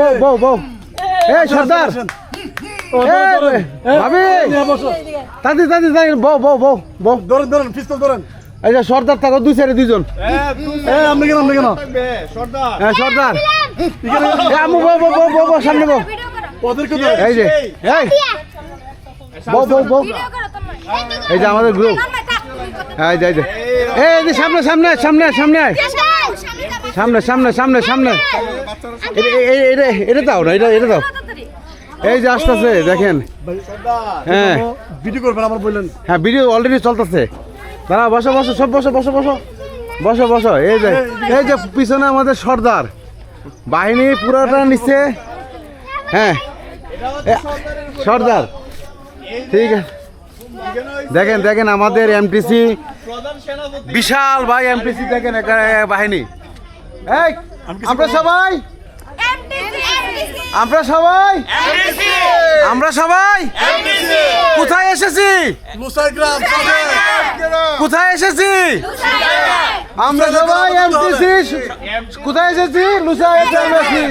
বউ বউ বউ। এই সর্দার এই, ভাবি। তাদি তাদি তাদি বউ বউ বউ বউ। ধরেন ধরেন পিস্তল ধরেন এই যে সর্দার থাকো দুই সাইডে দুইজন। এ কেন আপনি কেন? হ্যাঁ সর্দার। এ, আমু বউ বউ বউ বউ বউ সামনে বউ। এই যে এই। বউ বউ বউ। এই যে আমাদের গ্রুপ এই যে এই যে সামনে সামনে সামনে সামনে। সামনে সামনে সামনে সামনে। এটা- দাও না এটা এটা দাও। এই যে আসতেছে দেখেন। হ্যাঁ। ভিডিও করবেন আমার বললেন। হ্যাঁ ভিডিও অলরেডি চলতেছে। দাঁড়া বসো বসো সব বসো বসো বসো। বসো বসো এই যে এই যে পিছনে আমাদের সর্দার। বাহিনী পুরোটা নিচ্ছে হ্যাঁ। সর্দার। ঠিক আছে। দেখেন দেখেন আমাদের এমটিসি বিশাল ভাই এমটিসি দেখেন বাহিনী। এই আমরা সবাই? আমরা সবাই? আমরা সবাই? কোথায় এসেছি? কোথায় এসেছি? আমরা সবাই এমটিসি কোথায় এসেছি? লুসাই এসেছি।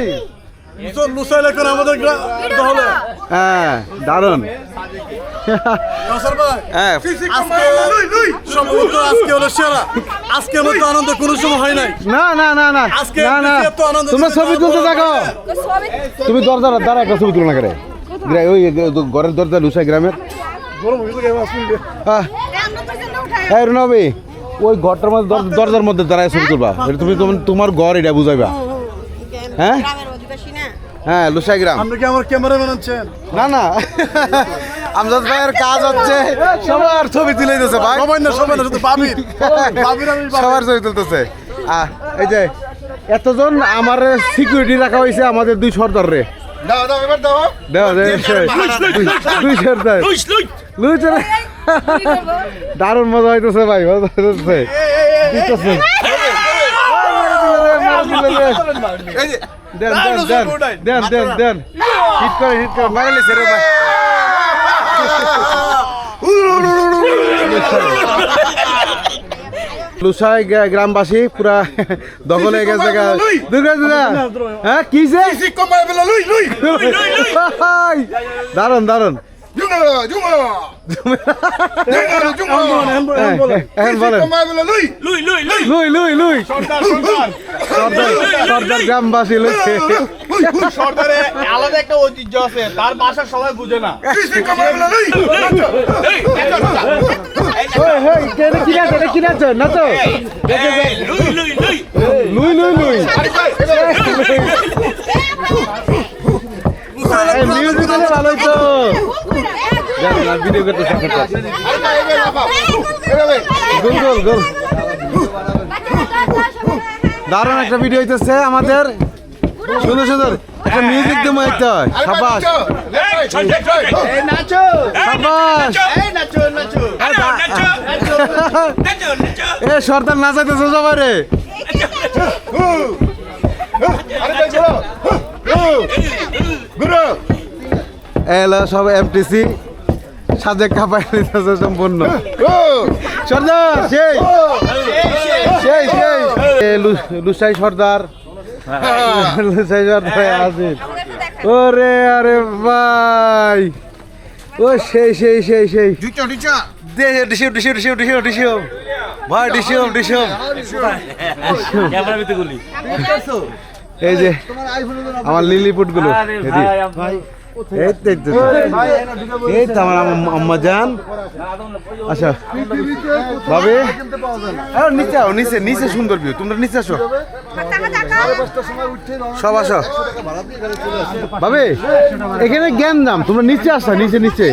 লুসাই আমাদের হ্যাঁ দারুণ। হ্যাঁ। আজকে হলো সেরা। আজকের মতো আনন্দ কোনো সময় হয় নাই। না না না না। আজকে না না। আনন্দ তোমরা ছবি তুলতে থাকো। তুমি দরজা দ্বারা একটা ছবি তুলো না করে ওই ঘরের দরজা লুসাই গ্রামের। হয়ে এই ওই ঘরটার মধ্যে দর- দরজার মধ্যে দাঁড়ায় ছবি তুলবা। তুমি তোমার- ঘর এটা বুঝাইবা। হ্যাঁ? হ্যাঁ লুসাই গ্রাম। আপনি কি আমার ক্যামেরা বানাচ্ছেন না না। আমজাদ ভাইয়ের কাজ হচ্ছে সবার ছবি তুলে দিতেছে ভাই সবাই না সবাই না শুধু বাবির সবার ছবি তুলতেছে এই যে এতজন আমার সিকিউরিটি রাখা হয়েছে আমাদের দুই সর্দার রে দারুণ মজা হইতেছে ভাই মজা হইতেছে। দেন দেন দেন দেন দেন দেন হিট করে হিট করে মারাইছে রে ভাই লুসাই গ্রামবাসী পুরা দখল হয়ে গেছে দুর্গা দুর্গা হ্যাঁ কি যে দারুণ দারুণ জুমা জুমা জুমা হ্যাঁ, এখন বলেন লুই লুই লুই লুই সর্দার সর্দার গ্রামবাসী লুই আলাদা একটা ঐতিহ্য আছে তার ভাষা সবাই বুঝে না তো? না ভিডিও করতে সাপোর্ট গোল গোল গোল। দারুণ একটা ভিডিও হইতেছে আমাদের। সুন্দর সুন্দর। একটা মিউজিক দেবো একটা। সাবাস। সাবাস। এ সর্দার নাচাইতেছে সবাই রে এলো সব এমটিসি সাজে কাপাই নিতেছে সম্পূর্ণ। সর্দার সেই। সেই সেই। এ লুসাই সর্দার। ওরে আরে ভাই। ও সেই সেই সেই সেই। দে ডিসিও ডিসিও ডিসিও ডিসিও ডিসিও ভাই ডিসিও ডিসিও এই যে আমার লিলিপুটগুলো। এই তো আমার আম্মা- আচ্ছা ভাবে। নিচে নিচে নিচে সুন্দর ভিউ তোমরা নিচে আসো। সব আসো। ভাবে এখানে জ্ঞান দাম তোমরা নিচে আসো নিচে নিচে।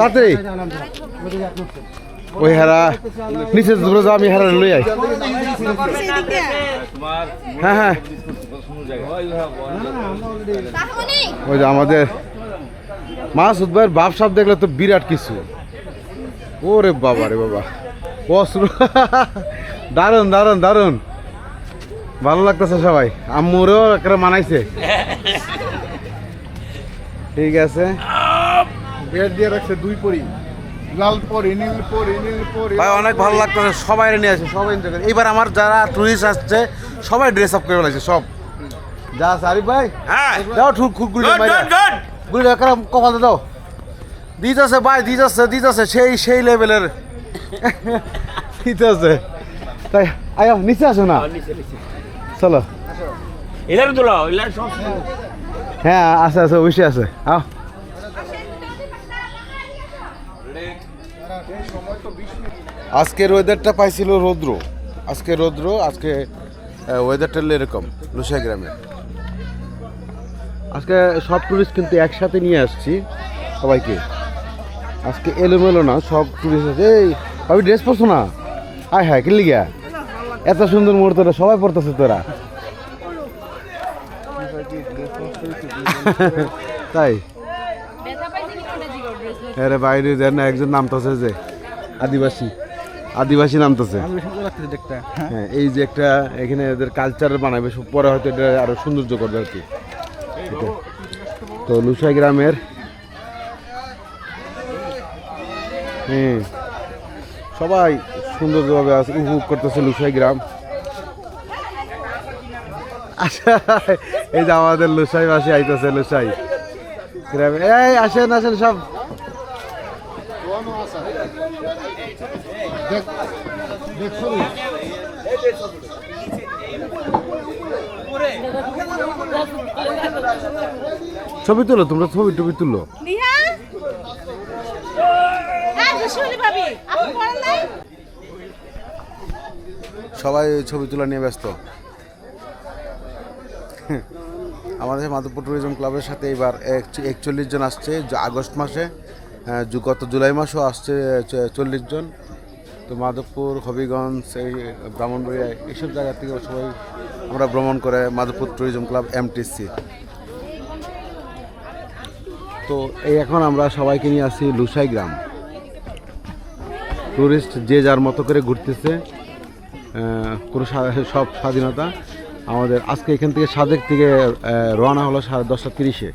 তাড়াতাড়ি। ওই হারা নিচে তোমরা যাও আমি হারা লই আই। হ্যাঁ হ্যাঁ। ওই যে আমাদের মাসুদ ভাইয়ের বাপ সাপ দেখলে তো বিরাট কিছু। ওরে বাবা রে বাবা। অস্ত্র দারুণ দারুণ দারুণ ভালো লাগতেছে সবাই। আম্মুরও একটা মানাইছে। ঠিক আছে। বেড দিয়ে রাখছে দুই পরি। লাল পরি নীল পরি নীল পরি। ভাই অনেক ভালো লাগতেছে। সবাই নিয়ে আসে সবাই করে। এবার আমার যারা টুরিস্ট আসছে সবাই ড্রেস আপ করে লাগছে সব। যা আছে, ভাই হ্যাঁ। দাও ঠুক খুব গুলি গুড মাইরা। গুড গুড গুলি কারাম কপালে দাও। দিতেছে ভাই সেই সেই লেভেলের দিতেছে তাই আয় নিচে আসো না। চলো। এলার তোলা এলার সব হ্যাঁ আছে আছে অবশ্যই আছে। আও আজকের ওয়েদারটা পাইছিল রৌদ্র। আজকে রৌদ্র আজকে ওয়েদারটা এরকম লুসাই গ্রামে আজকে সব টুরিস্ট কিন্তু একসাথে নিয়ে আসছি সবাইকে। আজকে এলোমেলো না সব টুরিস্ট আছে। এই আমি ড্রেস পরছো না? হায় হায় কিনলি গিয়া? এত সুন্দর মুহূর্তটা সবাই পড়তেছে তোরা। তাই? আরে বাইরে দেন না একজন নামতেছে যে আদিবাসী। আদিবাসী নামতেছে। হ্যাঁ এই যে একটা এখানে এদের কালচার বানাবে পরে হয়তো এটা আরও সৌন্দর্য করবে আর কি। তো লুসাই গ্রামের হ্যাঁ সবাই সুন্দরভাবে উপভোগ করতেছে লুসাই গ্রাম। আচ্ছা এই যে আমাদের লুসাই বাসী আইতেছে, লুসাই গ্রামে। এই, আসেন আসেন সব। ছবি তুলো, তোমরা ছবি টবি তুলো। হ্যাঁ নাই? সবাই ছবি তোলা নিয়ে ব্যস্ত। আমাদের মাধবপুর ট্যুরিজম ক্লাবের সাথে এবার একচল্লিশ জন আসছে আগস্ট মাসে আহ, গত জুলাই মাসেও আসছে চল্লিশ জন। তো মাধবপুর হবিগঞ্জ এই ব্রাহ্মণবাড়িয়া এইসব জায়গা থেকে সবাই আমরা ভ্রমণ করে মাধবপুর ট্যুরিজম ক্লাব এমটিসি তো এই এখন আমরা সবাইকে নিয়ে আসি লুসাই গ্রাম। টুরিস্ট যে যার মতো করে ঘুরতেছে কোনো সব স্বাধীনতা আমাদের আজকে এখান থেকে সাদেক থেকে রওনা হলো সাড়ে দশটা তিরিশে।